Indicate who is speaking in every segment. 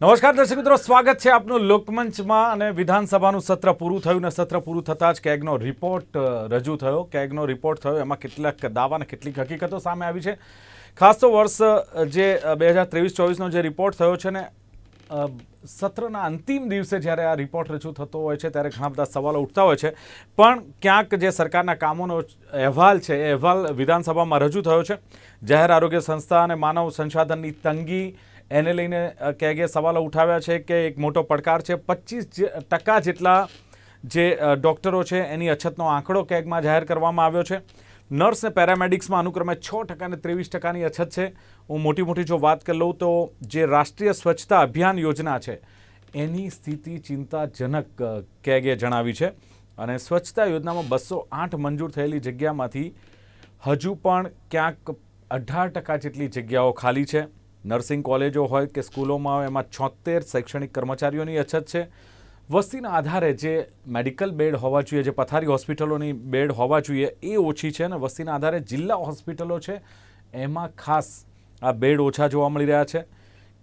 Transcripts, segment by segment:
Speaker 1: નમસ્કાર દર્શક મિત્રો, સ્વાગત છે આપનું લોકમંચમાં અને વિધાનસભાનું સત્ર પૂરું થયું ને સત્ર પૂરું થતાં જ કેગનો રિપોર્ટ રજૂ થયો. કેગનો રિપોર્ટ થયો, એમાં કેટલાક દાવા અને કેટલીક હકીકતો સામે આવી છે. ખાસ તો વર્ષ જે બે હજાર ત્રેવીસ ચોવીસનો જે રિપોર્ટ થયો છે ને સત્રના અંતિમ દિવસે જ્યારે આ રિપોર્ટ રજૂ થતો હોય છે, ત્યારે ઘણા બધા સવાલો ઉઠતા હોય છે. પણ ક્યાંક જે સરકારના કામોનો અહેવાલ છે, એ અહેવાલ વિધાનસભામાં રજૂ થયો છે. જાહેર આરોગ્ય સંસ્થા અને માનવ સંસાધનની તંગી એને લઈને કે કેગે સવાલો ઉઠાવ્યા છે કે એક મોટો પડકાર છે. પચીસ ટકા જેટલા જે ડૉક્ટરો છે એની અછતનો આંકડો કેગમાં જાહેર કરવામાં આવ્યો છે. નર્સ ને પેરામેડિક્સમાં અનુક્રમે છ ટકા અને ત્રેવીસ ટકાની અછત છે. હું મોટી મોટી જો વાત કરી લઉં તો જે રાષ્ટ્રીય સ્વચ્છતા અભિયાન યોજના છે, એની સ્થિતિ ચિંતાજનક કેગે જણાવી છે. અને સ્વચ્છતા યોજનામાં બસો આઠ મંજૂર થયેલી જગ્યામાંથી હજુ પણ ક્યાંક અઢાર ટકા જેટલી જગ્યાઓ ખાલી છે. નર્સિંગ કોલેજો હોય કે સ્કૂલોમાં હોય, એમાં છોતેર શૈક્ષણિક કર્મચારીઓની અછત છે. વસ્તીના આધારે જે મેડિકલ બેડ હોવા જોઈએ, જે પથારી હોસ્પિટલોની બેડ હોવા જોઈએ, એ ઓછી છે અને વસ્તીના આધારે જિલ્લા હોસ્પિટલો છે, એમાં ખાસ આ બેડ ઓછા જોવા મળી રહ્યા છે.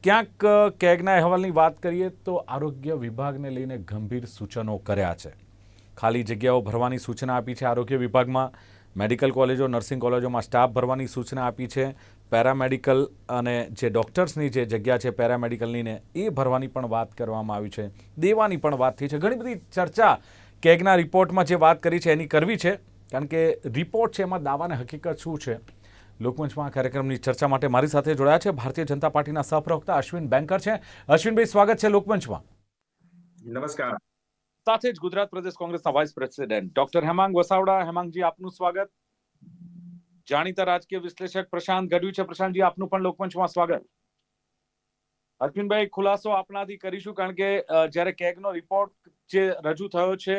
Speaker 1: ક્યાંક કેગના અહેવાલની વાત કરીએ તો આરોગ્ય વિભાગને લઈને ગંભીર સૂચનો કર્યા છે. ખાલી જગ્યાઓ ભરવાની સૂચના આપી છે આરોગ્ય વિભાગમાં, મેડિકલ કોલેજો, નર્સિંગ કોલેજોમાં સ્ટાફ ભરવાની સૂચના આપી છે. પેરામેડિકલ અને જે ડૉક્ટર્સની જે જગ્યા છે પેરામેડિકલની ને એ ભરવાની પણ વાત કરવામાં આવી છે. દેવાની પણ વાત થઈ છે. ઘણી બધી ચર્ચા કેગના રિપોર્ટમાં જે વાત કરી છે એની કરવી છે. કારણ કે રિપોર્ટ છે એમાં દાવાને હકીકત શું છે? લોકમંચમાં આ કાર્યક્રમની ચર્ચા માટે મારી સાથે જોડાયા છે ભારતીય જનતા પાર્ટીના સહપ્રવક્તા અશ્વિન બેંકર છે. અશ્વિનભાઈ સ્વાગત છે લોકમંચમાં.
Speaker 2: નમસ્કાર.
Speaker 1: સાથે જ ગુજરાત પ્રદેશ કોંગ્રેસના vice president doctor Hemang Vasavada. હેમાંગજી આપનું સ્વાગત. જાણીતા રાજકીય વિશ્લેષક પ્રશાંત ગઢવી છે. પ્રશાંતજી આપનું પણ લોકમંચમાં સ્વાગત. અશ્વિનભાઈ ખુલાસો આપનાથી કરીશું કારણ કે જ્યારે કેગનો રિપોર્ટ જે રજૂ થયો છે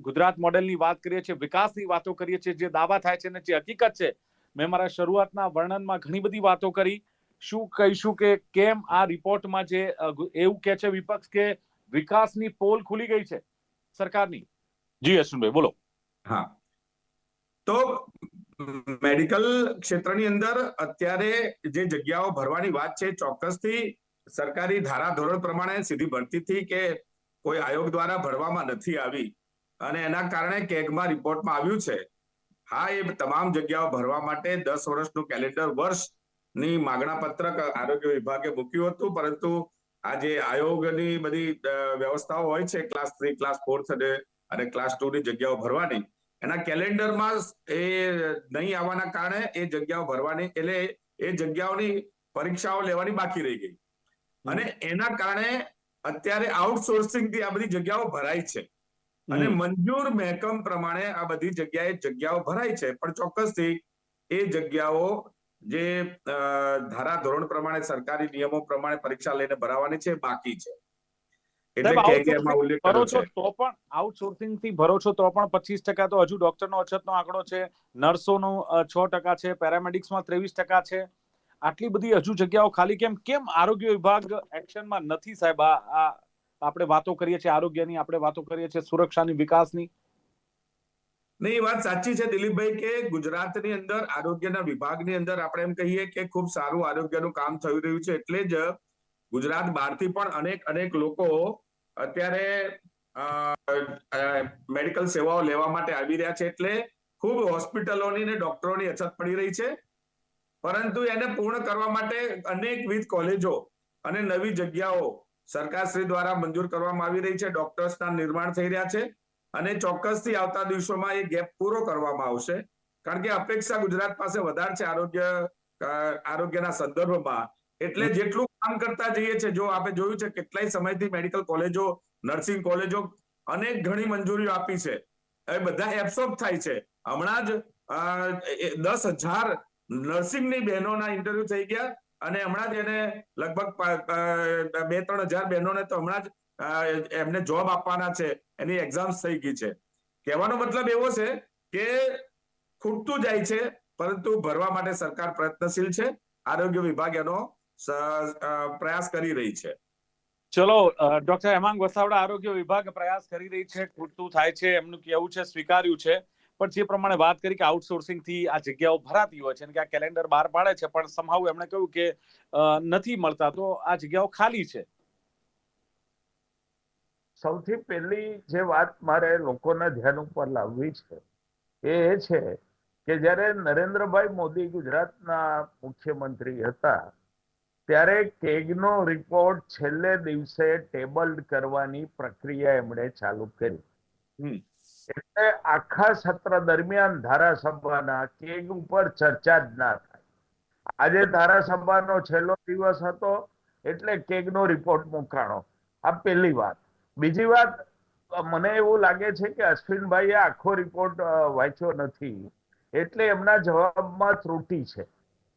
Speaker 1: ગુજરાત મોડેલની વાત કરીએ છીએ વિકાસની વાતો કરીએ છીએ જે દાવા થાય છે અને જે હકીકત છે મેં મારા શરૂઆતના વર્ણનમાં ઘણી બધી વાતો કરી. શું કહીશું કે કેમ આ રિપોર્ટમાં જે એવું કે છે વિપક્ષ કે વિકાસની પોલ ખુલી ગઈ છે સરકારની? જી અશ્વિનભાઈ બોલો.
Speaker 2: હા. તો મેડિકલ ક્ષેત્રની અંદર અત્યારે જે જગ્યાઓ ભરવાની વાત છે, ચોક્કસથી સરકારી ધારાધોરણ પ્રમાણે સીધી ભરતીથી કે કોઈ આયોગ દ્વારા ભરવામાં નથી આવી. અને એના કારણે કેગમાં રિપોર્ટમાં આવ્યું છે, હા, એ તમામ જગ્યાઓ ભરવા માટે દસ વર્ષનું કેલેન્ડર વર્ષની માગણા પત્રક આરોગ્ય વિભાગે મૂક્યું હતું, પરંતુ આ જે આયોગની બધી વ્યવસ્થાઓ હોય છે, ક્લાસ થ્રી, ક્લાસ ફોર્થ અને ક્લાસ ટુ ની જગ્યાઓ ભરવાની એના કેલેન્ડરમાં એ નહીં આવવાના કારણે એ જગ્યાઓ ભરવાની એટલે એ જગ્યાઓની પરીક્ષાઓ લેવાની બાકી રહી ગઈ. અને એના કારણે અત્યારે આઉટસોર્સિંગથી આ બધી જગ્યાઓ ભરાય છે. અને મંજૂર મહેકમ પ્રમાણે આ બધી જગ્યાએ જગ્યાઓ ભરાય છે પણ ચોક્કસથી એ જગ્યાઓ જે ધારા ધોરણ પ્રમાણે સરકારી નિયમો પ્રમાણે પરીક્ષા લઈને ભરાવાની છે બાકી છે એટલે
Speaker 1: સાહેબ,
Speaker 2: કે એમાં ઉલ્લેખ
Speaker 1: ભરો છો તો પણ આઉટસોર્સિંગથી ભરો છો તો પણ પચીસ ટકા તો હજુ ડોક્ટરનો અછતનો આંકડો છે નર્સોનો છ ટકા છે પેરામેડિક્સમાં ત્રેવીસ ટકા છે. આટલી બધી હજુ જગ્યાઓ ખાલી કેમ? કેમ આરોગ્ય વિભાગ એક્શનમાં નથી સાહેબ? આ આ આપણે વાતો કરીએ છીએ આરોગ્યની આપણે વાતો કરીએ છીએ સુરક્ષાની વિકાસની.
Speaker 2: નહીં એ વાત સાચી છે દિલીપભાઈ કે ગુજરાતની અંદર આરોગ્યના વિભાગની અંદર આપણે એમ કહીએ કે ખૂબ સારું આરોગ્યનું કામ થઈ રહ્યું છે. એટલે જ ગુજરાત બહારથી પણ અનેક અનેક લોકો અત્યારે મેડિકલ સેવાઓ લેવા માટે આવી રહ્યા છે એટલે ખૂબ હોસ્પિટલોની ને ડોક્ટરોની અછત પડી રહી છે. પરંતુ એને પૂર્ણ કરવા માટે અનેકવિધ કોલેજો અને નવી જગ્યાઓ સરકારશ્રી દ્વારા મંજૂર કરવામાં આવી રહી છે. ડોક્ટર્સના નિર્માણ થઈ રહ્યા છે અને ચોક્કસથી આવતા દિવસોમાં એ ગેપ પૂરો કરવામાં આવશે. કારણ કે અપેક્ષા ગુજરાત પાસે વધારે છે આરોગ્ય આરોગ્યના સંદર્ભમાં. એટલે જેટલું કામ કરતા જઈએ છે જો આપણે જોયું છે, કેટલાય સમયથી મેડિકલ કોલેજો નર્સિંગ કોલેજો અનેક ઘણી મંજૂરીઓ આપી છે. એ બધા એબ્સોર્બ થાય છે. હમણાં જ દસ હજાર નર્સિંગની બહેનોના ઇન્ટરવ્યુ થઈ ગયા અને હમણાં જ એને લગભગ બે, ત્રણ હજાર બહેનોને તો હમણાં જ એમને જોબ આપવાના છે. એની એક્ઝામ્સ થઈ ગઈ છે. કહેવાનો મતલબ એવો છે કે ખૂટતું જાય છે, પરંતુ ભરવા માટે સરકાર પ્રયત્નશીલ છે. આરોગ્ય વિભાગ એનો પ્રયાસ કરી રહી છે.
Speaker 1: ચલો ડોક્ટર હેમાંગ વસાવડા આરોગ્ય વિભાગ પ્રયાસ કરી રહી છે ખૂટતું થાય છે એમનું કહેવું છે સ્વીકાર્યું છે. પણ જે પ્રમાણે વાત કરી કે આઉટસોર્સિંગથી આ જગ્યાઓ ભરાતી હોય છે કે આ કેલેન્ડર બહાર પાડે છે પણ સમહાવ એમણે કહ્યું કે નથી મળતા તો આ જગ્યાઓ ખાલી છે.
Speaker 3: સૌથી પહેલી જે વાત મારે લોકોના ધ્યાન ઉપર લાવવી છે એ એ છે કે જ્યારે નરેન્દ્રભાઈ મોદી ગુજરાતના મુખ્યમંત્રી હતા ત્યારે કેગનો રિપોર્ટ છેલ્લે દિવસે ટેબલ કરવાની પ્રક્રિયા એમણે ચાલુ કરી. એટલે આખા સત્ર દરમિયાન ધારાસભાના કેગ ઉપર ચર્ચા જ ના થાય. આજે ધારાસભાનો છેલ્લો દિવસ હતો એટલે કેગનો રિપોર્ટ મુકાણો આ પહેલી વાત. બીજી વાત મને એવું લાગે છે કે અશ્વિનભાઈએ આખો રિપોર્ટ વાંચ્યો નથી. એટલે એમના જવાબમાં ત્રુટી છે.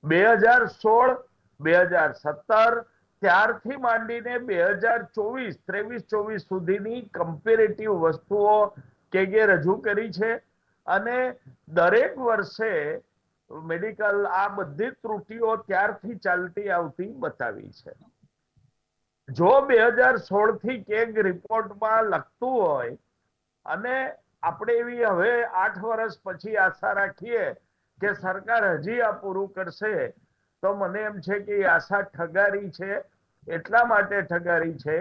Speaker 3: બે હજાર સોળ બે હજાર સત્તર ત્યારથી માંડીને બે હજાર ચોવીસ, ત્રેવીસ ચોવીસ સુધીની કમ્પેરેટિવ વસ્તુઓ કેગે રજૂ કરી છે. અને દરેક વર્ષે મેડિકલ આ બધી ત્રુટીઓ ત્યારથી ચાલતી આવતી બતાવી છે. જો બે હજાર સોળથી કેગ રિપોર્ટમાં લખતું હોય, અને આપણે એવી હવે આઠ વર્ષ પછી આશા રાખીએ કે સરકાર હજી આ પૂરું કરશે તો મને એમ છે કે આશા ઠગારી છે એટલા માટે ઠગારી છે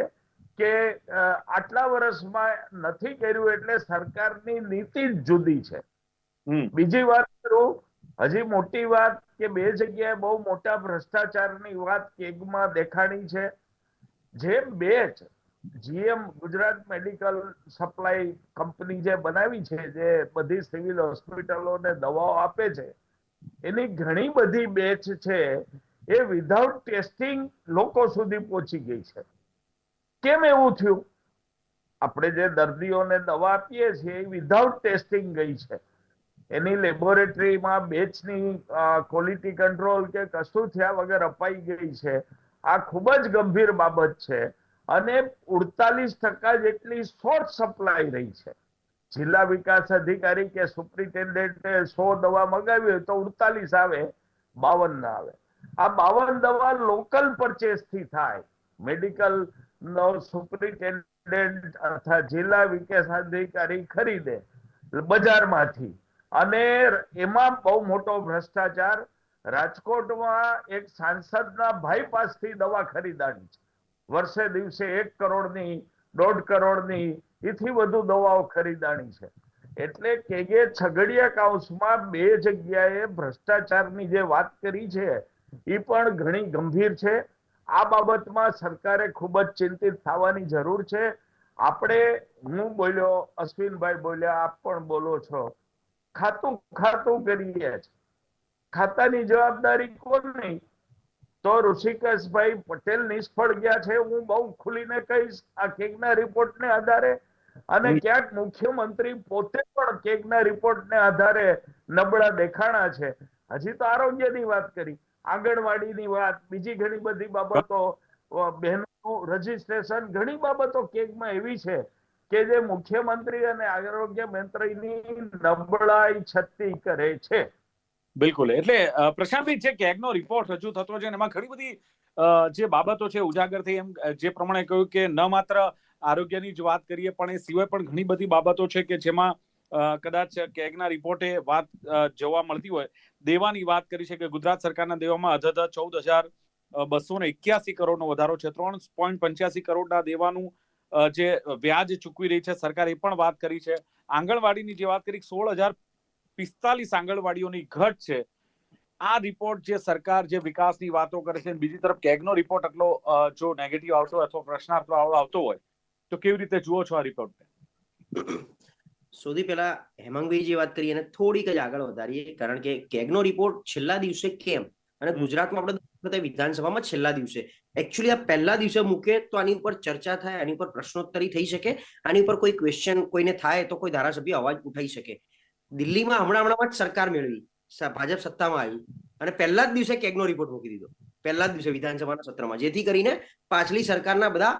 Speaker 3: કે આટલા વર્ષમાં નથી કર્યું એટલે સરકારની નીતિ જ જુદી છે. બીજી વાત કરું હજી મોટી વાત કે બે જગ્યાએ બહુ મોટા ભ્રષ્ટાચારની વાત કેગમાં દેખાણી છે જે batch GM Gujarat medical supply company જે બનાવી છે જે બધી સિવિલ હોસ્પિટલોને દવાઓ આપે છે એની ઘણી બધી બેચ છે, એ વિધાઉટ ટેસ્ટિંગ લોકો સુધી પહોંચી ગઈ છે. કેમ એવું થયું? આપણે જે દર્દીઓને દવા આપીએ છીએ, એ વિધાઉટ ટેસ્ટિંગ ગઈ છે. એની લેબોરેટરીમાં બેચની ક્વોલિટી કંટ્રોલ કે કશું થયા વગર અપાઈ ગઈ છે. આ ખૂબ જ ગંભીર બાબત છે. અને ઉડતાલીસ ટકા જેટલી શોર્ટ સપ્લાય રહી છે. જિલ્લા વિકાસ અધિકારી કે સુપ્રિન્ટેન્ડન્ટે સો દવા મગાવી હોય તો ઉડતાલીસ આવે, બાવન ના આવે. આ બાવન દવા લોકલ પરચેસથી થાય. મેડિકલ નો સુપ્રિન્ટેન્ડન્ટ અથવા જિલ્લા વિકાસ અધિકારી ખરીદે બજારમાંથી. અને એમાં બહુ મોટો ભ્રષ્ટાચાર, રાજકોટમાં એક સાંસદના ભાઈ પાસથી દવા ખરીદાણી છે. વર્ષે દિવસે એક કરોડની, દોઢ કરોડની એથી વધુ દવાઓ ખરીદાણી છે. એટલે કેગે છગડિયા કાઉન્સમાં બે જગ્યાએ ભ્રષ્ટાચારની જે વાત કરી છે એ પણ ઘણી ગંભીર છે. આ બાબતમાં સરકારે ખૂબ જ ચિંતિત થવાની જરૂર છે. આપણે, હું બોલ્યો, અશ્વિનભાઈ બોલ્યા, આપ પણ બોલો છો. ખાતું ખાતું કરીએ ખાતાની જવાબદારી કોની? તો ઋષિકેશભાઈ પટેલ નિષ્ફળ ગયા છે. હું બહુ ખુલીને કહીશ, આ કેગના રિપોર્ટને આધારે અને ક્યાંક મુખ્યમંત્રી પોતે પણ કેગના રિપોર્ટને આધારે નબળા દેખાણા છે. હજી તો આરોગ્યની વાત કરી આંગણવાડીની વાત બીજી ઘણી બધી બાબતો બહેનોનું રજીસ્ટ્રેશન ઘણી બાબતો કેગમાં એવી છે કે જે મુખ્યમંત્રી અને આરોગ્ય મંત્રીની નબળાઈ છતી કરે છે.
Speaker 1: બિલકુલ. એટલે પ્રશાંતભાઈ જે કેગનો રિપોર્ટ રજૂ થતો છે એમાં ઘણી બધી જે બાબતો છે ઉજાગર થઈ એમ જે પ્રમાણે કહ્યું કે ન માત્ર આરોગ્યની જ વાત કરીએ, પણ એ સિવાય પણ ઘણી બધી બાબતો છે કે જેમાં કદાચ કેગના રિપોર્ટે વાત જોવા મળતી હોય. દેવાની વાત કરી છે કે ગુજરાત સરકારના દેવામાં અધધ ચૌદ હજાર બસો ને એક્યાસી કરોડનો વધારો છે. ત્રણ પોઈન્ટ પંચ્યાસી કરોડના દેવાનું જે વ્યાજ ચૂકવી રહી છે સરકાર એ પણ વાત કરી છે. આંગણવાડીની જે વાત કરી, સોળ હજાર પિસ્તાલીસ આંગણવાડીઓની ઘટ છે. આ રિપોર્ટ જે સરકાર જે વિકાસની વાતો કરે છે બીજી તરફ કેગનો રિપોર્ટ આટલો જો નેગેટિવ આવતો અથવા પ્રશ્નાર્થ આવતો હોય તો કેવી રીતે જુઓ છો આ રિપોર્ટને
Speaker 4: સૌથી પહેલા હેમાંગભાઈ વાત કરીએ અને થોડીક જ આગળ વધારીએ કારણ કે કેગનો રિપોર્ટ છેલ્લા દિવસે કેમ? અને ગુજરાતમાં આપણે વખતે વિધાનસભામાં છેલ્લા દિવસે. એકચ્યુઅલી આ પહેલા દિવસે મૂકે તો આની ઉપર ચર્ચા થાય આની ઉપર પ્રશ્નોત્તરી થઈ શકે આની ઉપર કોઈ ક્વેશ્ચન કોઈને થાય તો કોઈ ધારાસભ્ય અવાજ ઉઠાઈ શકે. દિલ્હીમાં હમણાં હમણાં જ સરકાર મેળવી ભાજપ સત્તામાં આવી. અને પહેલા જ દિવસે કેગનો રિપોર્ટ મૂકી દીધો. પહેલા જ દિવસે વિધાનસભાના સત્રમાં. જેથી કરીને પાછલી સરકારના બધા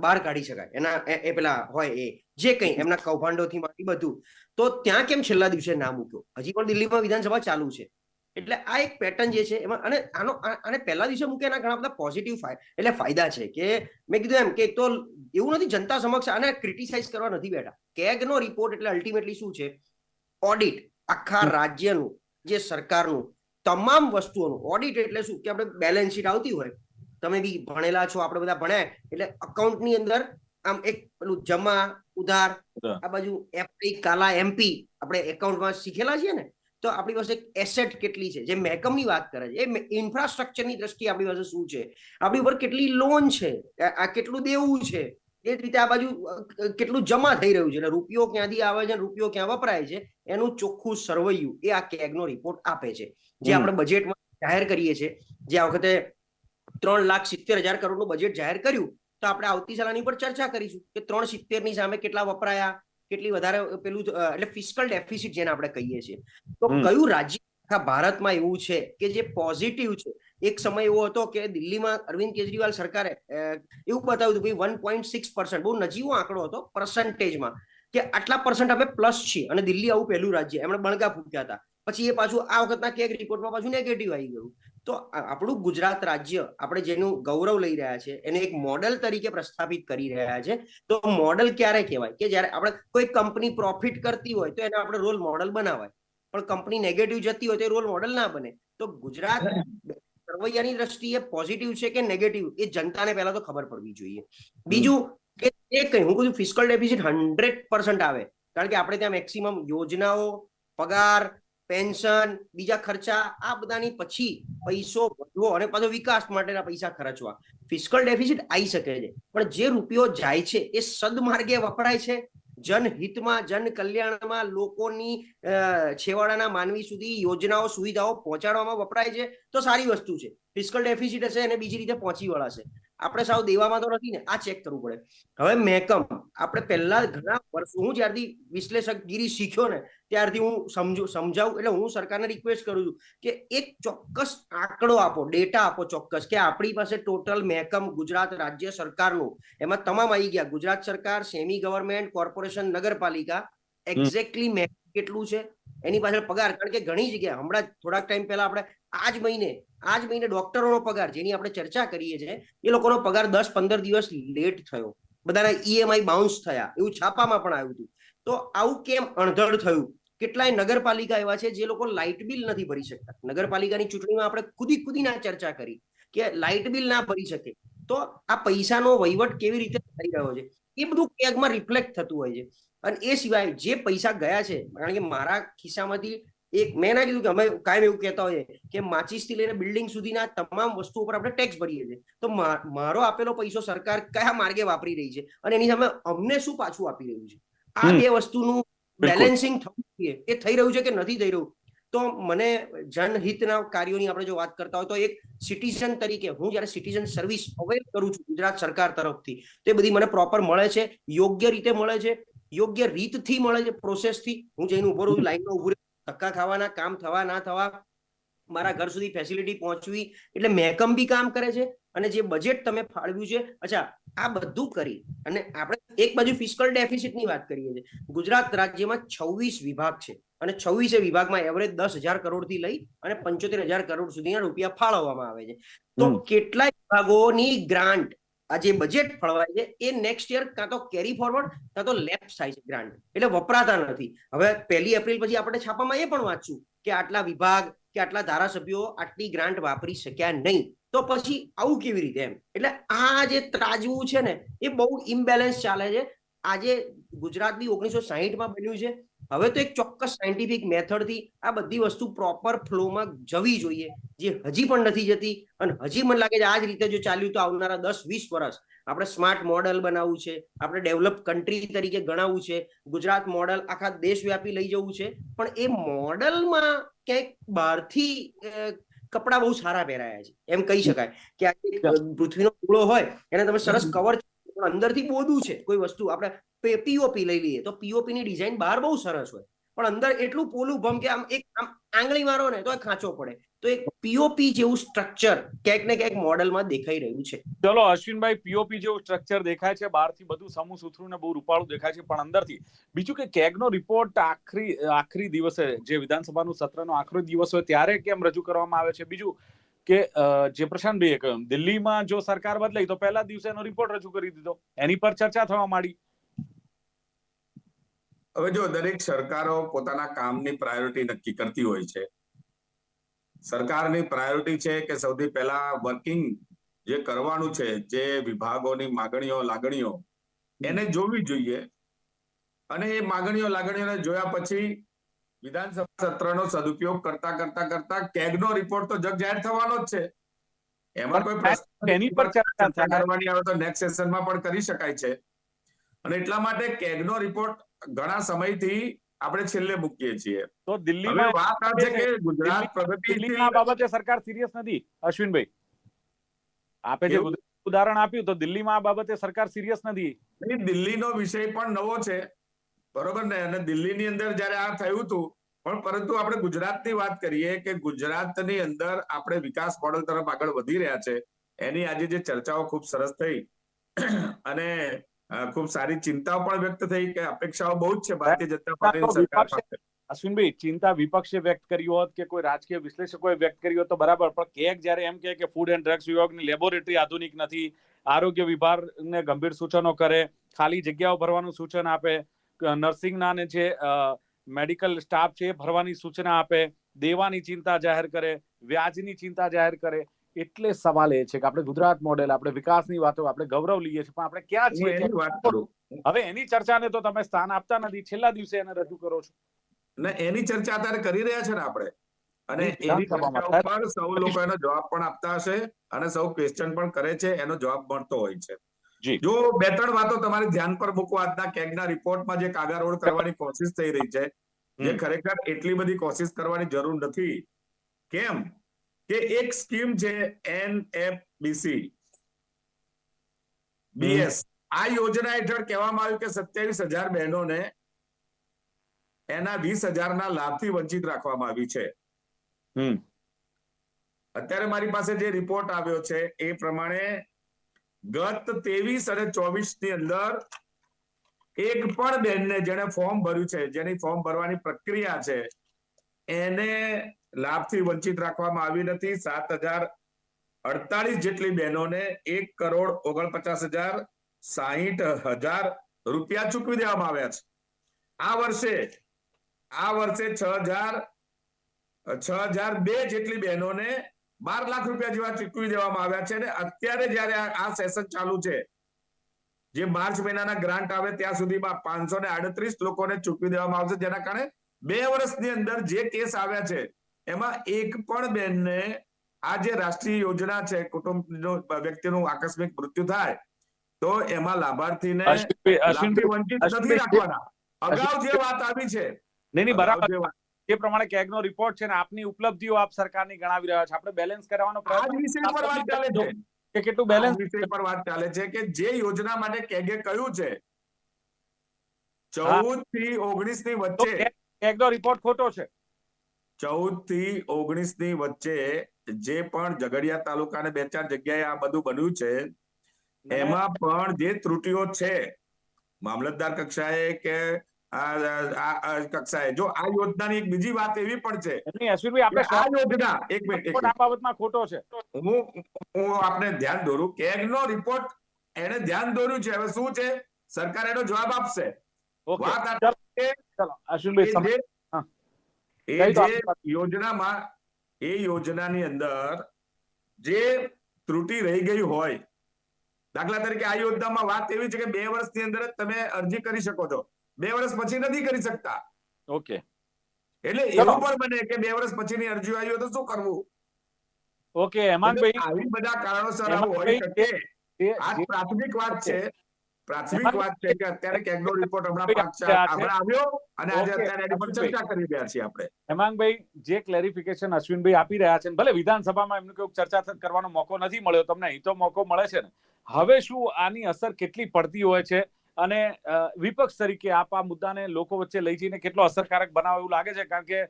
Speaker 4: બહાર કાઢી શકાય. એના એ- પેલા હોય એ. જે કંઈ એમના કૌભાંડોથી માંડી બધું. તો ત્યાં કેમ છેલ્લા દિવસે ના મૂક્યો હજી પણ દિલ્હીમાં વિધાનસભા ચાલુ છે. એટલે આ એક પેટર્ન જે છે એમાં અને આનો આને પહેલા દિવસે મૂકે એના ઘણા બધા પોઝિટિવ એટલે ફાયદા છે કે મેં કીધું એમ કે તો એવું નથી જનતા સમક્ષ આને ક્રિટિસાઇઝ કરવા નથી બેઠા. કેગનો રિપોર્ટ એટલે અલ્ટિમેટલી શું છે? ઓડિટ આખા રાજ્યનું જે સરકારનું તમામ વસ્તુઓનું. ઓડિટ એટલે શું? કે આપણે બેલેન્સ શીટ આવતી હોય તમે બી ભણેલા છો આપણે બધા ભણ્યા એટલે અકાઉન્ટની અંદર આમ એક પેલું જમા ઉધાર. આ બાજુ એફડી કાલા એમપી આપણે એકાઉન્ટમાં શીખેલા છીએ ને તો આપણી પાસે એસેટ કેટલી છે? જે મેકમની વાત કરે છે. એ ઇન્ફ્રાસ્ટ્રક્ચરની દ્રષ્ટિએ આપણી પાસે શું છે? આપણી ઉપર કેટલી લોન છે? આ આ કેટલું દેવું છે? એ જ રીતે આ બાજુ કેટલું જમા થઈ રહ્યું છે? એટલે રૂપિયો ક્યાંથી આવે છે રૂપિયો ક્યાં વપરાય છે? એનું ચોખ્ખું સરવૈયું એ આ કેગનો રિપોર્ટ આપે છે. જે આપણે બજેટમાં જાહેર કરીએ છીએ. જે આ વખતે ત્રણ લાખ સિત્તેર હજાર કરોડનું બજેટ જાહેર કર્યું તો આપણે આવતી સાલ પર ચર્ચા કરીશું કે ત્રણ સિત્તેરની સામે કેટલા વપરાયા કેટલી વધારે પેલું એટલે ફિસ્કલ ડેફિસિટ જેને આપણે કહીએ છીએ. તો કયું રાજ્ય આખા ભારતમાં એવું છે કે જે પોઝિટિવ છે? એક સમય એવો હતો કે દિલ્હીમાં અરવિંદ કેજરીવાલ સરકારે એવું બતાવ્યું હતું કે વન પોઈન્ટ સિક્સ પર્સન્ટ બહુ નજીવો આંકડો હતો પર્સન્ટેજમાં કે આટલા પર્સન્ટ અમે પ્લસ છીએ અને દિલ્હી આવું પહેલું રાજ્ય એમણે બણગા ફૂક્યા હતા. પછી એ પાછું આ વખતના કેક રિપોર્ટમાં પાછું નેગેટિવ આવી ગયું. તો આપણું ગુજરાત રાજ્ય, આપણે જેનું ગૌરવ લઈ રહ્યા છે, એને એક મોડલ તરીકે પ્રસ્થાપિત કરી રહ્યા છે. તો મોડલ ક્યારે કહેવાય? કે જ્યારે આપણે કોઈ કંપની પ્રોફિટ કરતી હોય તો એને આપણે રોલ મોડલ બનાવાય. પણ કંપની નેગેટિવ જતી હોય તો એ રોલ મોડલ ના બને. તો ગુજરાત સરવૈયાની દ્રષ્ટિએ પોઝિટિવ છે કે નેગેટિવ એ જનતાને પહેલા તો ખબર પડવી જોઈએ. બીજું કે એ કઈ, હું કહું ફિસ્કલ ડેફિસિટ હંડ્રેડ પર્સન્ટ આવે. કારણ કે આપણે ત્યાં મેક્સિમમ યોજનાઓ, પગાર પેન્શન, બીજા ખર્ચા, આ બધાની પછી પૈસો વધવો અને પાછો વિકાસ માટેના પૈસા ખર્ચવા. ફિસ્કલ ડેફિસિટ આવી શકે છે. પણ જે રૂપિયો જાય છે, એ સદમાર્ગે વપરાય છે. જનહિતમાં જન કલ્યાણમાં લોકોની છેવાડાના માનવી સુધી યોજનાઓ, સુવિધાઓ પહોંચાડવામાં વપરાય છે, તો સારી વસ્તુ છે. ફિસ્કલ ડેફિસિટ હશે અને બીજી રીતે પહોંચી વળાશે. આપણે સાવ દેવામાં તો નથી ને, આ ચેક કરવું પડે. હવે મેકમ, આપણે પહેલા ઘણા વર્ષો, હું જ્યારથી વિશ્લેષકગીરી શીખ્યો ને, ત્યારથી હું સમજુ, સમજાવું, એટલે હું સરકારને રિક્વેસ્ટ કરું છું કે એક ચોક્કસ આંકડો આપો ડેટા આપો ચોક્કસ, કે આપણી પાસે ટોટલ મેકમ ગુજરાત રાજ્ય સરકારનું, એમાં તમામ આવી ગયા, ગુજરાત સરકાર સેમી ગવર્મેન્ટ કોર્પોરેશન નગરપાલિકા એક્ઝેક્ટલી મેકમ કેટલું છે, એની પાછળ પગાર, કારણ કે ઘણી જગ્યાએ, હમણાં થોડાક ટાઈમ પહેલા આપણે આ જ મહિને આ જ મહિને ડોક્ટરોનો પગાર, જેની આપણે ચર્ચા કરીએ છીએ, એ લોકોનો પગાર દસ પંદર દિવસ લેટ થયો. બધાના ઈએમઆઈ બાઉન્સ થયા. એવું છાપામાં પણ આવ્યું હતું. તો આવું કેમ અણધડ થયું? કેટલાય નગરપાલિકા એવા છે જે લોકો લાઇટ બિલ નથી ભરી શકતા. નગરપાલિકાની ચૂંટણીમાં આપણે કુદી કુદીને ચર્ચા કરી કે લાઇટ બિલ ના ભરી શકે. તો આ પૈસાનો વહીવટ કેવી રીતે થઈ રહ્યો છે? એ બધું કેગમાં રિફ્લેક્ટ થતું હોય છે. અને એ સિવાય જે પૈસા ગયા છે, કારણ કે મારા ખિસ્સામાંથી એક મેં ના કીધું કે અમે કાયમ એવું કહેતા હોઈએ કે માચીસથી લઈને બિલ્ડિંગ સુધીના તમામ વસ્તુ ઉપર આપણે ટેક્સ ભરીએ છીએ. તો મારો આપેલો પૈસો સરકાર કયા માર્ગે વાપરી રહી છે અને એની સામે અમને શું પાછું આપી રહ્યું છે? આ બે વસ્તુનું બેલેન્સિંગ થવું જોઈએ. એ થઈ રહ્યું છે કે નથી થઈ રહ્યું? તો મને જનહિતના કાર્યોની આપણે જો વાત કરતા હોય તો એક સિટીઝન તરીકે હું જ્યારે સિટીઝન સર્વિસ અવેલ કરું છું ગુજરાત સરકાર તરફથી તે બધી મને પ્રોપર મળે છે યોગ્ય રીતે મળે છે યોગ્ય રીતથી મળે છે પ્રોસેસથી હું જઈને ઊભો રહું લાઈનમાં ઉભું ધક્કા ખાવાના કામ થવા ના થવા મારા ઘર સુધી ફેસિલિટી પહોંચવી એટલે મહેકમ બી કામ કરે છે અને જે બજેટ તમે ફાળવ્યું છે અચ્છા આ બધું કરી અને આપણે એક બાજુ ફિસ્કલ ડેફિસિટની વાત કરીએ છીએ. ગુજરાત રાજ્યમાં છવ્વીસ વિભાગ છે અને છવ્વીસે વિભાગમાં એવરેજ દસ હજાર કરોડથી લઈ અને પંચોતેર હજાર કરોડ સુધીના રૂપિયા ફાળવવામાં આવે છે. તો કેટલાય વિભાગોની ગ્રાન્ટ આ જે બજેટ ફળવાય છે, એ નેક્સ્ટ યર કાં તો કેરી ફોરવર્ડ કાં તો લેપ્સ થાય છે ગ્રાન્ટ એટલે વપરાતા નથી. હવે પહેલી એપ્રિલ પછી આપણે છાપામાં એ પણ વાંચશું કે આટલા વિભાગ, કે આટલા ધારાસભ્યો આટલી ગ્રાન્ટ વાપરી શક્યા નહીં. તો પછી આવું કેવી રીતે એમ? એટલે આ જે ત્રાજવું છે ને, એ બહુ ઇમ્બેલેન્સ ચાલે છે. આજે ગુજરાતની ઓગણીસો સાહીઠમાં બન્યું છે. હવે તો એક ચોક્કસ સાયન્ટિફિક મેથડથી આ બધી વસ્તુ પ્રોપર ફ્લોમાં જવી જોઈએ જે હજી પણ નથી જતી અને હજી મને લાગે છે આ જ રીતે જો ચાલ્યું તો આવનારા દસ વીસ વર્ષ આપણે સ્માર્ટ મોડલ બનાવવું છે આપણે ડેવલપ કન્ટ્રી તરીકે ગણાવવું છે ગુજરાત મોડલ આખા દેશવ્યાપી લઈ જવું છે પણ એ મોડલમાં ક્યાંક બહારથી કપડાં બહુ સારા પહેરાયા છે. એમ કહી શકાય કે આ પૃથ્વીનો ટુકડો હોય એને તમે સરસ કવર પણ અંદરથી બોદું છે, કોઈ વસ્તુ. આપણે પીઓપી લઈ લઈએ તો પીઓપી ની ડિઝાઇન બહાર બહુ સરસ હોય. પણ અંદર એટલું પોલું ભમ કે આમ એક આમ આંગળી મારો ને તો ખાંચો પડે. તો એક પીઓપી જેવું સ્ટ્રક્ચર ક્યાંક ને ક્યાંક મોડેલમાં દેખાઈ રહ્યું છે.
Speaker 1: ચલો, અશ્વિનભાઈ, પીઓપી જેવું સ્ટ્રક્ચર દેખાય છે. બહારથી બધું સમૂહ સુથરું ને બહુ રૂપાળું દેખાય છે, પણ અંદરથી. બીજું કે કેગનો રિપોર્ટ આખરી આખરી દિવસે, જે વિધાનસભાનું સત્રનો આખરો દિવસ હોય, ત્યારે કેમ રજૂ કરવામાં આવે છે? બીજું કે જે પ્રશાંતભાઈએ કહ્યું, દિલ્હીમાં જો સરકાર બદલાઈ તો પહેલા દિવસે એનો રિપોર્ટ રજૂ કરી દીધો. એની પર ચર્ચા થવા માંડી.
Speaker 2: હવે જો દરેક સરકારો પોતાના કામની પ્રાયોરિટી નક્કી કરતી હોય છે, સરકારની પ્રાયોરિટી છે કે સૌથી પહેલા વર્કિંગ જે કરવાનું છે, જે વિભાગોની માગણીઓ, લાગણીઓ, એને જોવી જોઈએ. અને એ માગણીઓ, લાગણીઓને જોયા પછી વિધાનસભા સત્રનો સદુપયોગ કરતા કરતા કરતા કેગનો રિપોર્ટ તો જગ જાહેર થવાનો જ છે. એમાં કોઈ પ્રશ્ન
Speaker 1: એની પર ચર્ચા
Speaker 2: કરવાની આવે તો નેક્સ્ટ સેશનમાં પણ કરી શકાય છે. અને એટલા માટે કેગનો રિપોર્ટ ઘણા સમયથી આપણે છેલ્લે મૂકીએ છીએ.
Speaker 1: તો દિલ્હીમાં
Speaker 2: વાત આ છે કે ગુજરાત પ્રગતિ
Speaker 1: બાબતે સરકાર સિરિયસ નથી. અશ્વિનભાઈ આપે જે ઉદાહરણ આપ્યું તો દિલ્હીમાં આ બાબતે સરકાર સિરિયસ નથી.
Speaker 2: દિલ્હીનો વિષય પણ નવો છે. બરોબર ને? અને દિલ્હીની અંદર જયારે આ થયું હતું પણ પરંતુ આપણે ગુજરાતની વાત કરીએ કે ગુજરાતની અંદર આપણે વિકાસ મોડલ તરફ આગળ વધી રહ્યા છે. એની આજે જે ચર્ચાઓ ખૂબ સરસ થઈ. અને ખૂબ સારી ચિંતાઓ પણ વ્યક્ત થઈ કે અપેક્ષાઓ બહુ જ છે ભારતીય જનતા પાર્ટી સરકાર
Speaker 1: અશ્વિનભાઈ ચિંતા વિપક્ષે વ્યક્ત કરી હોત કે કોઈ રાજકીય વિશ્લેષકોએ વ્યક્ત કરી હોત તો બરાબર. પણ કેક જ્યારે એમ કહે કે ફૂડ એન્ડ ડ્રગ્સ વિભાગની લેબોરેટરી આધુનિક નથી આરોગ્ય વિભાગને ગંભીર સૂચનો કરે ખાલી જગ્યાઓ ભરવાનું સૂચન આપે નર્સિંગના ને જે મેડિકલ સ્ટાફ છે એ ભરવાની સૂચના આપે દેવાની ચિંતા જાહેર કરે વ્યાજની ચિંતા જાહેર કરે એટલે સવાલ એ છે કે આપણે ગુજરાત મોડેલ આપણે વિકાસની વાતો આપણે ગૌરવ લઈએ છીએ પણ આપણે ક્યાં છીએ?
Speaker 2: એની વાત કરું.
Speaker 1: હવે એની ચર્ચાને તો તમે સ્થાન આપતા નથી. છેલ્લા દિવસે એને રજૂ કરો છો.
Speaker 2: ને એની ચર્ચા અત્યારે કરી રહ્યા છે ને આપણે. અને એની ચર્ચા ઉપર સૌ લોકો એનો જવાબ પણ આપતા હશે અને સૌ ક્વેશ્ચન પણ કરે છે એનો જવાબ મળતો હોય છે.
Speaker 1: જી.
Speaker 2: બે ત્રણ વાતો તમારે ધ્યાન પર મૂકો આજના કેગના રિપોર્ટમાં જે કાગારોડ કરવાની કોશિશ થઈ રહી છે જે ખરેખર એટલી બધી કોશિશ કરવાની જરૂર નથી. કેમ કે એક સ્કીમ છે એનએફબીસી બીએસ આ યોજના હેઠળ કહેવામાં આવ્યું કે સત્યાવીસ હજાર બહેનોને એના વીસ હજારના લાભથી વંચિત રાખવામાં આવી છે.
Speaker 1: હમ.
Speaker 2: અત્યારે મારી પાસે જે રિપોર્ટ આવ્યો છે એ પ્રમાણે ગત ત્રેવીસ અને ચોવીસની અંદર એક પણ બેનને જેને ફોર્મ ભર્યું છે, જેની ફોર્મ ભરવાની પ્રક્રિયા છે, એને લાભથી વંચિત રાખવામાં આવી નથી. સાત હજાર અડતાલીસ જેટલી બહેનોને એક કરોડ ઓગણપચાસ હજાર સાહીઠ હજાર રૂપિયા ચૂકવી દેવામાં આવ્યા છે. આ વર્ષે આ વર્ષે છ હજાર છ હજાર બે જેટલી બહેનોને બાર લાખ રૂપિયા જેવા ચૂકવી દેવામાં આવ્યા છે અને અત્યારે જયારે આ- સેશન ચાલુ છે જે માર્ચ મહિનાના ગ્રાન્ટ આવે ત્યાં સુધીમાં પાંચસો ને આડત્રીસ લોકોને ચૂકવી દેવામાં આવશે જેના કારણે બે વર્ષની અંદર જે કેસ આવ્યા છે એમાં એક પણ બેનને આ જે રાષ્ટ્રીય યોજના છે કુટુંબનું વ્યક્તિનું આકસ્મિક મૃત્યુ થાય તો એમાં લાભાર્થીને વંચિત નથી રાખવાના. અગાઉ જે વાત આવી છે
Speaker 1: નહીં બરાબર.
Speaker 2: જે
Speaker 1: પ્રમાણે કેગનો રિપોર્ટ છે ને આપની ઉપલબ્ધિઓ આપ સરકારની ગણાવી રહ્યા છે. આપણે બેલેન્સ કરવાનો પ્રયત્ન
Speaker 2: વિષય પર વાત ચાલે છે.
Speaker 1: કે કેટલું બેલેન્સ
Speaker 2: વિષય પર વાત ચાલે છે કે જે યોજના માટે કેગે કહ્યું છે ચૌદથી ઓગણીસની વચ્ચે
Speaker 1: કેગનો રિપોર્ટ ખોટો છે.
Speaker 2: ચૌદથી ઓગણીસની વચ્ચે જે પણ ઝઘડિયા તાલુકાને બે ચાર જગ્યાએ આ બધું બન્યું છે એમાં પણ જે ત્રુટીઓ છે મામલતદાર કક્ષાએ કે કક્ષાએ. જો આ યોજનાની એક બીજી વાત એવી પણ છે.
Speaker 1: આપણે
Speaker 2: આ યોજના એક મિનિટ
Speaker 1: આ બાબતમાં ખોટો છે.
Speaker 2: હું હું આપને ધ્યાન દોરું. કેગનો રિપોર્ટ એને ધ્યાન દોર્યું છે. હવે શું છે? સરકાર એનો જવાબ આપશે. વાત આ એ જે- યોજનામાં એ યોજનાની અંદર જે ત્રુટી રહી ગઈ હોય દાખલા તરીકે આ યોજનામાં વાત એવી છે કે બે વર્ષની અંદર જ તમે અરજી કરી શકો છો. બે વર્ષ પછી નથી કરી શકતા.
Speaker 1: ઓકે.
Speaker 2: એટલે એવું પણ બને કે બે વર્ષ પછીની અરજી આવી તો શું કરવું?
Speaker 1: ઓકે
Speaker 2: એટલે
Speaker 1: હેમાંગભાઈ
Speaker 2: આવી બધા કારણોસર આવું હોઈ શકે. આ પ્રાથમિક વાત છે. પ્રાથમિક વાત છે કે અત્યારે કેગનો રિપોર્ટ હમણાં. હમણાં આવ્યો અને આજે અત્યારે એની પર ચર્ચા કરી રહ્યા છીએ આપણે.
Speaker 1: હેમાંગભાઈ જે ક્લેરિફિકેશન અશ્વિનભાઈ આપી રહ્યા છે ભલે વિધાનસભામાં એમને કોઈ ચર્ચા કરવાનો મોકો નથી મળ્યો તમને અહીં તો મોકો મળે છે ને. હવે શું આની અસર કેટલી પડતી હોય છે? અને વિપક્ષ તરીકે આપ આ મુદ્દાને લોકો વચ્ચે લઈ જઈને કેટલો અસરકારક બનાવો એવું લાગે છે? કારણ કે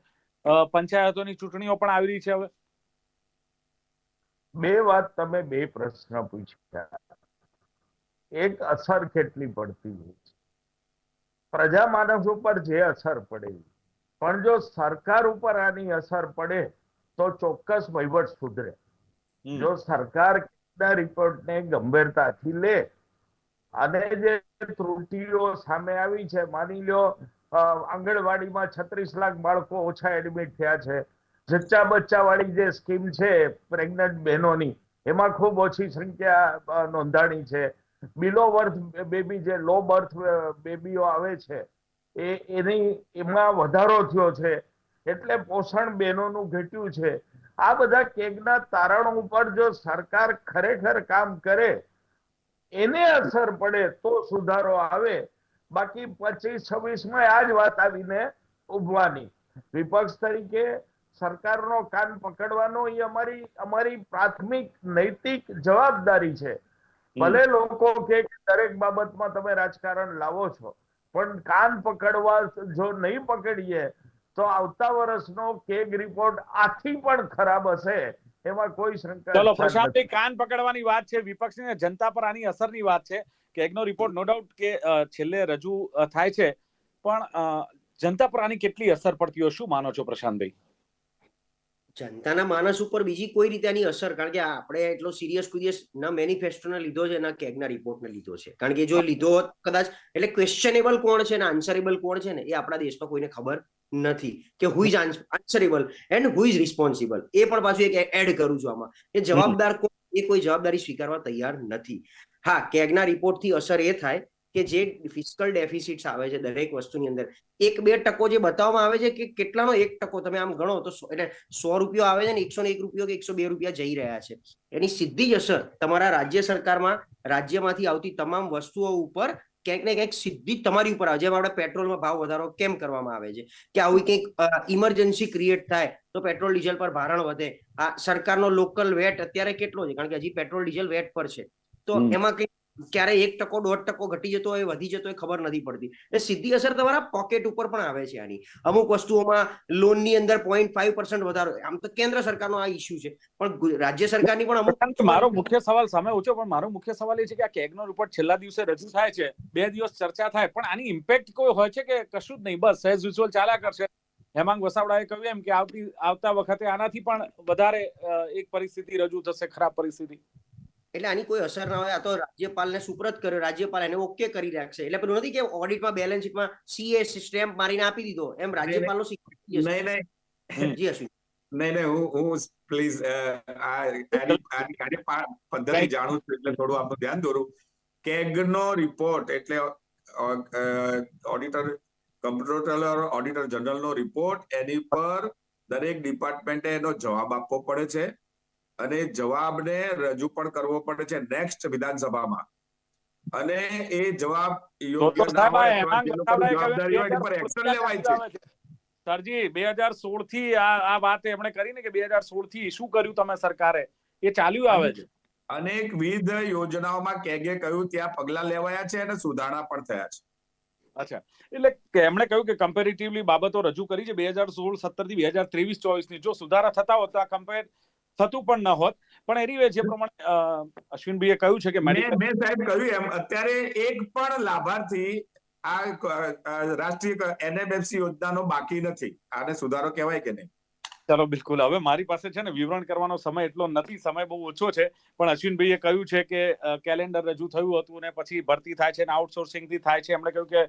Speaker 1: પંચાયતોની ચૂંટણીઓ પણ આવી રહી છે હવે.
Speaker 3: બે વાત તમે બે પ્રશ્ન પૂછ્યા. એક અસર કેટલી પડતી હોય છે? પ્રજા માનસ ઉપર જે અસર પડે. પણ જો સરકાર ઉપર આની અસર પડે તો ચોક્કસ વહીવટ સુધરે. જો સરકાર રિપોર્ટને ગંભીરતાથી લે અને જે ત્રુટીઓ સામે આવી છે, માની લો આંગણવાડીમાં છત્રીસ લાખ બાળકો ઓછા એડમિટ થયા છે. જચ્ચા બચ્ચા વાળી જે સ્કીમ છે પ્રેગ્નન્ટ બહેનોની, એમાં ખૂબ ઓછી સંખ્યા નોંધાણી છે. બિલો બર્થ બેબી જે લો બર્થ બેબીઓ આવે છે, એ, એની, એમાં વધારો થયો છે. એટલે પોષણ બહેનોનું ઘટ્યું છે. આ બધા કેગના તારણ ઉપર જો સરકાર ખરેખર કામ કરે એને અસર પડે તો સુધારો આવે. બાકી પચીસ છવ્વીસમાં આ જ વાત આવીને ઉભવાની. વિપક્ષ તરીકે સરકારનો કાન પકડવાનો એ અમારી અમારી પ્રાથમિક નૈતિક જવાબદારી છે. ભલે લોકો કે દરેક બાબતમાં તમે રાજકારણ લાવો છો પણ કાન પકડવા જો નહીં પકડીએ તો આવતા વર્ષનો કેગ રિપોર્ટ આથી પણ ખરાબ હશે. એમાં કોઈ શંકા
Speaker 1: ચલો. પ્રશાંતભાઈ કાન પકડવાની વાત છે વિપક્ષની જનતા પર આની અસરની વાત છે કે એકનો રિપોર્ટ નો ડાઉટ કે છેલ્લે રજૂ થાય છે પણ જનતા પર આની કેટલી અસર પડતી હોય શું માનો છો પ્રશાંતભાઈ?
Speaker 4: જનતાના માનસ ઉપર બીજી કોઈ રીતે આની અસર? કારણ કે આપણે એટલો સિરિયસ કુરિયસ ના ન મેનિફેસ્ટોને લીધો છે ના કેગના રિપોર્ટને લીધો છે. કારણ કે જો લીધો હોત કદાચ એટલે ક્વેશ્ચનેબલ કોણ છે ને આન્સરેબલ કોણ છે ને એ આપણા દેશમાં કોઈને ખબર નથી કે who is answerable and who is responsible એ પણ પાછું એક એડ કરું છું આમાં. કે જવાબદાર કોણ એ કોઈ જવાબદારી સ્વીકારવા તૈયાર નથી. હા કેગના રિપોર્ટથી અસર એ થાય કે જે ફિસ્કલ ડેફિસિટ્સ આવે છે દરેક વસ્તુની અંદર. એક બે ટકો જે બતાવવામાં આવે છે કે કેટલાનો એક ટકો તમે આમ ગણો તો એટલે સો રૂપિયો આવે છે ને એકસો ને એક રૂપિયો કે એકસો બે રૂપિયા જઈ રહ્યા છે. એની સીધી જ અસર તમારા રાજ્ય સરકારમાં રાજ્યમાંથી આવતી તમામ વસ્તુઓ ઉપર ક્યાંક ને ક્યાંક સીધી તમારી ઉપર આવે. જેમ આપણે પેટ્રોલમાં ભાવ વધારો કેમ કરવામાં આવે છે? કે આવી કંઈક ઇમરજન્સી ક્રિએટ થાય તો પેટ્રોલ ડીઝલ પર ભારણ વધે. આ સરકારનો લોકલ વેટ અત્યારે કેટલો છે? કારણ કે હજી પેટ્રોલ ડીઝલ વેટ પર છે. તો એમાં કંઈક ક્યારે એક ટકો, દોઢ ટકો ઘટી જતો હોય, વધી જતો હોય, ખબર નથી પડતી. એ સીધી અસર તમારા પોકેટ ઉપર પણ આવે છે આની. અમુક વસ્તુઓમાં લોનની અંદર પોઈન્ટ ફાઈવ પર્સન્ટ વધારો. આમ તો કેન્દ્ર સરકારનો આ ઇસ્યુ છે. પણ રાજ્ય સરકારની પણ અમુક
Speaker 1: મારો મુખ્ય સવાલ સામે ઓછો પણ મારો મુખ્ય સવાલ એ છે કે આ કેગનો રિપોર્ટ છેલ્લા દિવસે રજૂ થાય છે. બે દિવસ ચર્ચા થાય. પણ આની ઇમ્પેક્ટ કોઈ હોય છે કે કશું જ નહીં? બસ સહેજ યુઝ્યુઅલ ચાલ્યા કરશે. હેમાંગ વસાવડાએ કહ્યું એમ કે આવતી, આવતા વખતે આનાથી પણ વધારે એક પરિસ્થિતિ રજૂ થશે, ખરાબ પરિસ્થિતિ.
Speaker 4: એટલે આની કોઈ અસર ના હોય. આ તો રાજ્યપાલને સુપ્રત કર્યો. રાજ્યપાલ એને ઓકે કરી રાખશે. એટલે પેલું નથી કે ઓડિટમાં બેલેન્સ શીટમાં સીએ સ્ટેમ્પ મારીને આપી દીધો. એમ રાજ્યપાલનો
Speaker 2: નહીં. નહીં
Speaker 4: જી અશ્વિન
Speaker 2: નહીં નહીં હું હું પ્લીઝ આની પદ્ધતિ જાણું છું એટલે થોડું આપનું ધ્યાન દોરું. કેગનો રિપોર્ટ એટલે ઓડિટર કમ્પ્યુટર ઓડિટર જનરલનો રિપોર્ટ એની પર દરેક ડિપાર્ટમેન્ટે એનો જવાબ આપવો પડે છે. અને જવાબને રજૂ પણ કરવો પડે છે નેક્સ્ટ વિધાનસભામાં. અને એ જવાબ યોગ્ય ના હોય અથવા
Speaker 1: હેમાંગ
Speaker 2: જે લોકોની
Speaker 1: વસાવડાએ કહ્યું
Speaker 2: જવાબદારી હોય પર એક્શન લેવાય છે.
Speaker 1: સરજી બે હજાર સોળથી આ વાત એમણે કરી ને કે બે હજાર સોળથી શું કર્યું તમે સરકારે. એ ચાલ્યું આવે છે.
Speaker 2: અનેકવિધ યોજનાઓમાં કેગે કહ્યું ત્યાં પગલા લેવાયા છે અને સુધારણા પણ થયા છે.
Speaker 1: અચ્છા. એટલે એમણે કહ્યું કે કમ્પેરેટિવલી બાબતો રજૂ કરી છે બે હજાર સોળ સત્તરથી બે હજાર ત્રેવીસ ચોવીસની જો સુધારા થતા હોત કમ્પેર થતું પણ ન હોત. પણ એનીવે જે પ્રમાણે અશ્વિનભાઈએ કહ્યું છે કે
Speaker 2: મેં મેં સાહેબ કહ્યું એમ અત્યારે એક પણ લાભાર્થી આ રાષ્ટ્રીય એનએમએફસી યોજનાનો બાકી નથી. આને સુધારો કહેવાય કે નહીં?
Speaker 1: ચાલો બિલકુલ. હવે મારી પાસે છે ને વિવરણ કરવાનો સમય એટલો નથી સમય બહુ ઓછો છે. પણ અશ્વિનભાઈએ કહ્યું છે કે કેલેન્ડર રજૂ થયું હતું ને પછી ભરતી થાય છે ને આઉટસોર્સિંગથી થાય છે. એમણે કહ્યું કે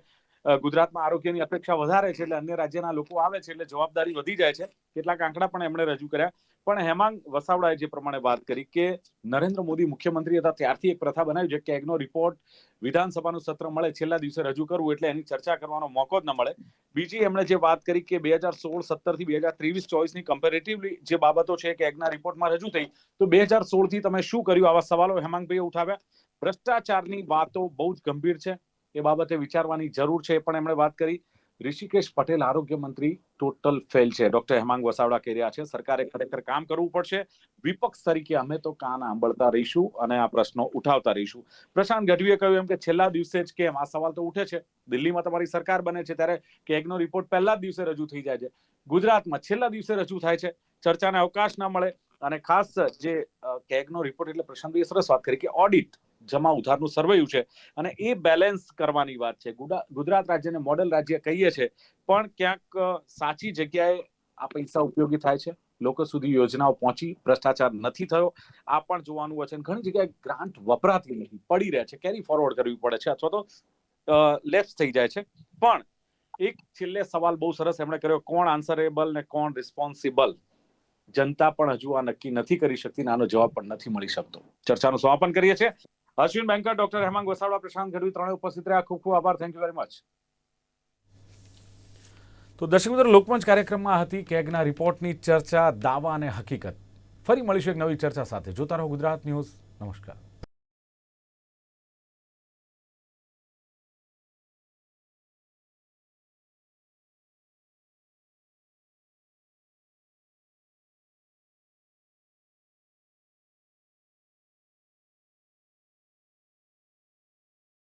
Speaker 1: ગુજરાતમાં આરોગ્યની અપેક્ષા વધારે છે એટલે અન્ય રાજ્યના લોકો આવે છે એટલે જવાબદારી વધી જાય છે. કેટલાક આંકડા પણ એમણે રજૂ કર્યા. પણ હેમાંગ વસાવડાએ જે પ્રમાણે વાત કરી કે નરેન્દ્ર મોદી મુખ્યમંત્રી હતા, ત્યારથી એક પ્રથા બનાવી છે કે એગનો રિપોર્ટ વિધાનસભાનું સત્ર મળે, છેલ્લા દિવસે રજૂ કરવું એટલે એની ચર્ચા કરવાનો મોકો જ ન મળે. બીજી એમણે જે વાત કરી કે બે હજાર સોળ સત્તરથી બે હજાર ત્રેવીસ ચોવીસની કમ્પેરેટિવલી જે બાબતો છે કે એગના રિપોર્ટમાં રજૂ થઈ, તો બે હજાર સોળથી તમે શું કર્યું? આવા સવાલો હેમાંગભાઈએ ઉઠાવ્યા. ભ્રષ્ટાચારની વાતો બહુ જ ગંભીર છે. એ બાબતે વિચારવાની જરૂર છે એ પણ એમણે વાત કરી. ઋષિકેશ પટેલ આરોગ્ય મંત્રી ટોટલ ફેલ છે. ડોક્ટર હેમાંગ વસાવડા કહી રહ્યા છે, સરકારે ખરેખર કામ કરવું પડશે. વિપક્ષ તરીકે અમે તો કાન આંબળતા રહીશું અને આ પ્રશ્નો ઉઠાવતા રહીશું. પ્રશાંત ગઢવીએ કહ્યું એમ કે છેલ્લા દિવસે જ કેમ? આ સવાલ તો ઉઠે છે. દિલ્હીમાં તમારી સરકાર બને છે ત્યારે કેગનો રિપોર્ટ પહેલા જ દિવસે રજૂ થઈ જાય છે. ગુજરાતમાં છેલ્લા દિવસે રજૂ થાય છે. ચર્ચાને અવકાશ ના મળે અને ખાસ જે કેગનો રિપોર્ટ એટલે પ્રશાંતભાઈ સરસ વાત કરી કે ઓડિટ જમા ઉધારનું સરવૈયું છે. અને એ બેલેન્સ કરવાની વાત છે. ગુજરાત રાજ્યને મોડેલ રાજ્ય કહીએ છે, પણ ક્યાંક સાચી જગ્યાએ આ પૈસા ઉપયોગી થાય છે? લોકો સુધી યોજનાઓ પહોંચી, ભ્રષ્ટાચાર નથી થયો. આ પણ જોવાનું હોય છે. ઘણી જગ્યાએ ગ્રાન્ટ વપરાતી નથી, પડી રહે છે. કેરી ફોરવર્ડ કરવી પડે છે અથવા તો લેપ્સ થઈ જાય છે. પણ એક છેલ્લે સવાલ બહુ સરસ એમણે કર્યો, કોણ આન્સરેબલ ને કોણ રિસ્પોન્સિબલ જનતા પણ હજુ આ નક્કી નથી કરી શકતી આનો જવાબ પણ નથી મળી શકતો. ચર્ચાનું સમાપન કરીએ છીએ. અશ્વિન બેંકર ડોક્ટર હેમાંગ વસાવડા પ્રશાંત ગઢવી ત્રણે ઉપસ્થિત રહ્યા. ખૂબ ખૂબ આભાર. થેન્ક યુ વેરી મચ તો દર્શક મિત્રો, લોકમંચ કાર્યક્રમમાં હતી કેગના રિપોર્ટની ચર્ચા, દાવા અને હકીકત. ફરી મળીશું એક નવી ચર્ચા સાથે. જોતા રહો ગુજરાત ન્યૂઝ. નમસ્કાર.